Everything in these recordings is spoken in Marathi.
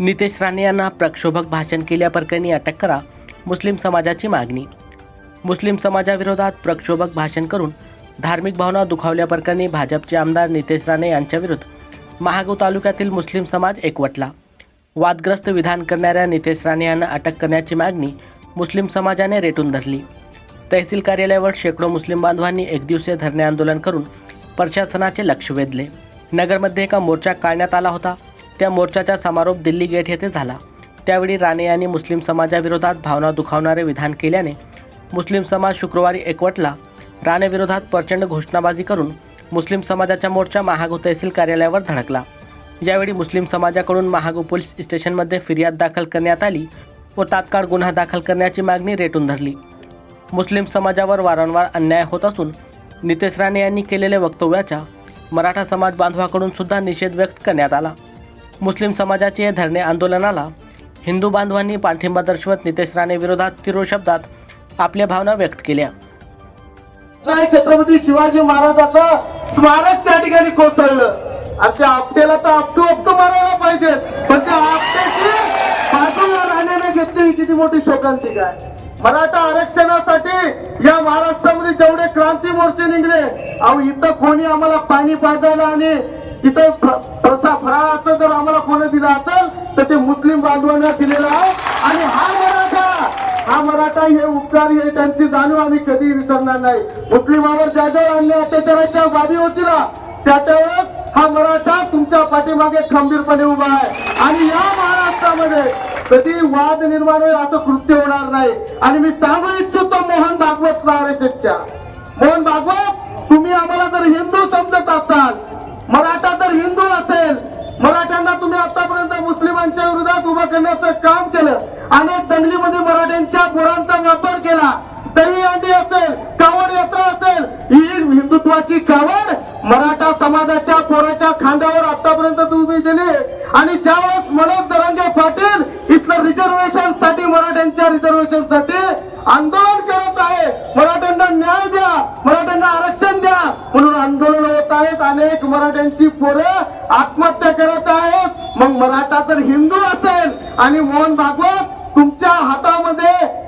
नितेश राणे यांना प्रक्षोभक भाषण केल्याप्रकरणी अटक करा मुस्लिम समाजाची मागणी. मुस्लिम समाजाविरोधात प्रक्षोभक भाषण करून धार्मिक भावना दुखावल्याप्रकरणी भाजपचे आमदार नितेश राणे यांच्याविरुद्ध महागाव तालुक्यातील मुस्लिम समाज एकवटला. वादग्रस्त विधान करणाऱ्या नितेश राणे यांना अटक करण्याची मागणी मुस्लिम समाजाने रेटून धरली. तहसील कार्यालयावर शेकडो मुस्लिम बांधवांनी एकदिवसीय धरणे आंदोलन करून प्रशासनाचे लक्ष वेधले. नगरमध्ये एका मोर्चा काढण्यात आला होता. त्या मोर्चाचा समारोप दिल्ली गेट येथे झाला. त्यावेळी राणे यांनी मुस्लिम समाजाविरोधात भावना दुखावणारे विधान केल्याने मुस्लिम समाज शुक्रवारी एकवटला. राणेविरोधात प्रचंड घोषणाबाजी करून मुस्लिम समाजाचा मोर्चा महागो तहसील कार्यालयावर धडकला. यावेळी मुस्लिम समाजाकडून महागो पोलीस स्टेशनमध्ये फिर्याद दाखल करण्यात आली व तात्काळ गुन्हा दाखल करण्याची मागणी रेटून धरली. मुस्लिम समाजावर वारंवार अन्याय होत असून नितेश राणे यांनी केलेल्या वक्तव्याचा मराठा समाज बांधवाकडून सुद्धा निषेध व्यक्त करण्यात आला. मुस्लिम समाजाचे धरणे आंदोलनाला हिंदू बांधवांनी पाठिंबा दर्शवत नितेश राणे विरोधात तिरो शब्दात आपल्या भावना व्यक्त केल्या. काय छत्रपती शिवाजी महाराजाचं स्मारक त्या ठिकाणी कोसळलं. आणि त्या आपट्याला तर आपटू आपटू मारायला पाहिजे. पण त्या आपट्याची बाजूला राहण्याने घेतली किती मोठी शोकांतिका आहे. मराठा आरक्षणासाठी या महाराष्ट्रामध्ये जेवढे क्रांती मोर्चे निघले अहो इथं कोणी आम्हाला पाणी पाजायला आणि इथं फ- प्रसा फराळाचं जर आम्हाला कोणी दिलं असेल तर ते मुस्लिम बांधवांना दिलेलं आहे. आणि हा मराठा हा मराठा हे उपकार हे त्यांची जाणीव आम्ही कधी विसरणार नाही. मुस्लिमावर ज्या ज्या अन्य अत्याचाराच्या बाबी ना? त्या त्यावेळेस हा मराठा तुमच्या पाठीमागे खंबीरपणे उभा आहे. आणि या महाराष्ट्रामध्ये कधी वाद निर्माण होईल असं कृत्य होणार नाही. आणि मी सांगू इच्छितो मोहन भागवत नारेशच्या मोहन भागवत तुम्ही आम्हाला जर हिंदू समजत असाल मराठा तर हिंदू असेल मराठ्यांना तुम्ही आतापर्यंत मुस्लिमांच्या विरोधात उभं करण्याचं काम केलं अनेक दंगलीमध्ये मराठ्यांच्या गुणांचा वापर केला दही अंडी असेल कावड यात्रा असेल ही हिंदुत्वाची कावड मराठा समाजाच्या पोराच्या खांद्यावर आतापर्यंत तुम्ही दिली आणि ज्यावेळेस मनोज दरांगे पाटील इथलं रिझर्वेशनसाठी मराठ्यांच्या रिझर्वेशनसाठी आंदोलन करत आहे मराठ्यांना न्याय द्या मराठ्यांना आरक्षण द्या म्हणून आंदोलन होत आहेत अनेक मराठ्यांची पोरं आत्महत्या करत आहेत. मग मराठा तर हिंदू असेल आणि मोहन भागवत तुमच्या हातामध्ये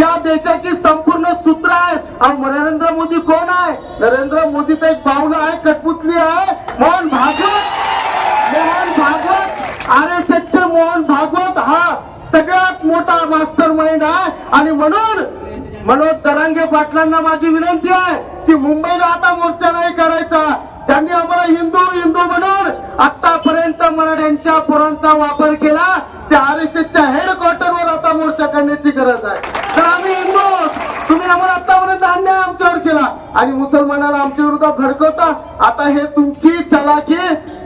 या देशाची संपूर्ण सूत्र आहेत आणि नरेंद्र मोदी कोण आहे? नरेंद्र मोदी तर एक पावलं आहे कठपुतली आहे. मोहन भागवत मोहन भागवत आर एस एसचे मोहन भागवत हा सगळ्यात मोठा मास्टर माइंड आहे. आणि म्हणून मनोज जरांगे पाटलांना माझी विनंती आहे. की मुंबईला आता मोर्चा नाही करायचा. त्यांनी आम्हाला हिंदू हिंदू म्हणून आतापर्यंत मराठ्यांच्या पोरांचा वापर केला त्या आर एस एसच्या हेडक्वार्टरवर आता मोर्चा करण्याची गरज आहे. तर आम्ही हिंदू. तुम्ही आम्हाला आतापर्यंत अन्याय आमच्यावर केला. आणि मुसलमानाला आमच्या विरोधात भडकवता. आता हे तुमची चलाकी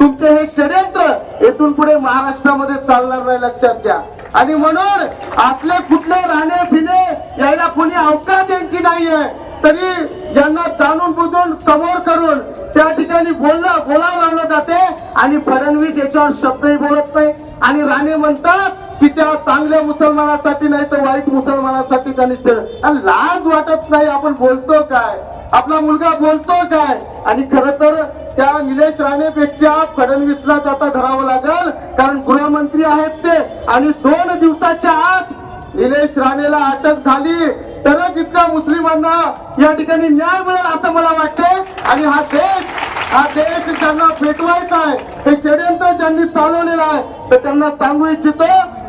तुमचे हे षडयंत्र येथून पुढे महाराष्ट्रामध्ये चालणार नाही लक्षात घ्या. आणि म्हणून असले कुठले राहणे फिने यायला कोणी अवकाश यांची नाहीये. तरी यांना जाणून बुजून समोर करून त्या ठिकाणी बोलला बोला लावलं जाते. आणि फडणवीस याच्यावर शब्दही बोलत नाही. आणि राणे म्हणतात की त्या चांगल्या मुसलमानासाठी नाही तर वाईट मुसलमानासाठी कनिष्ठ. लाज वाटत नाही. आपण बोलतो काय? आपला मुलगा बोलतो काय? आणि खर तर त्या निलेश राणेपेक्षा फडणवीसला जाता धरावं लागेल. कारण गृहमंत्री आहेत ते. आणि दोन दिवसाच्या आत निलेश राणेला अटक झाली. तरच इथल्या मुस्लिमांना या ठिकाणी न्याय मिळेल असं मला वाटतंय. आणि हा देश हा देश ज्यांना पेटवायचा आहे हे षडयंत्र ज्यांनी चालवलेलं आहे तर त्यांना सांगू इच्छितो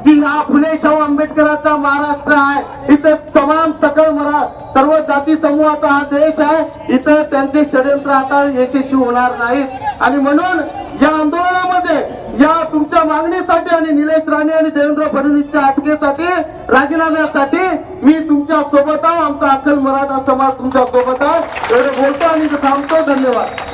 की हा फुले शाहू आंबेडकरांचा महाराष्ट्र आहे. इथे तमाम सकळ मरा सर्व जाती समूहाचा हा देश आहे. इथं त्यांचे षडयंत्र आता यशस्वी होणार नाहीत. आणि म्हणून या आंदोलनामध्ये या तुमच्या मागणीसाठी आणि निलेश राणे आणि देवेंद्र फडणवीसच्या अटकेसाठी राजीनाम्यासाठी मी तुमच्यासोबत आहो. आमचा अखिल मराठा समाज तुमच्यासोबत आहे. एवढं बोलतो आणि थांबतो. धन्यवाद.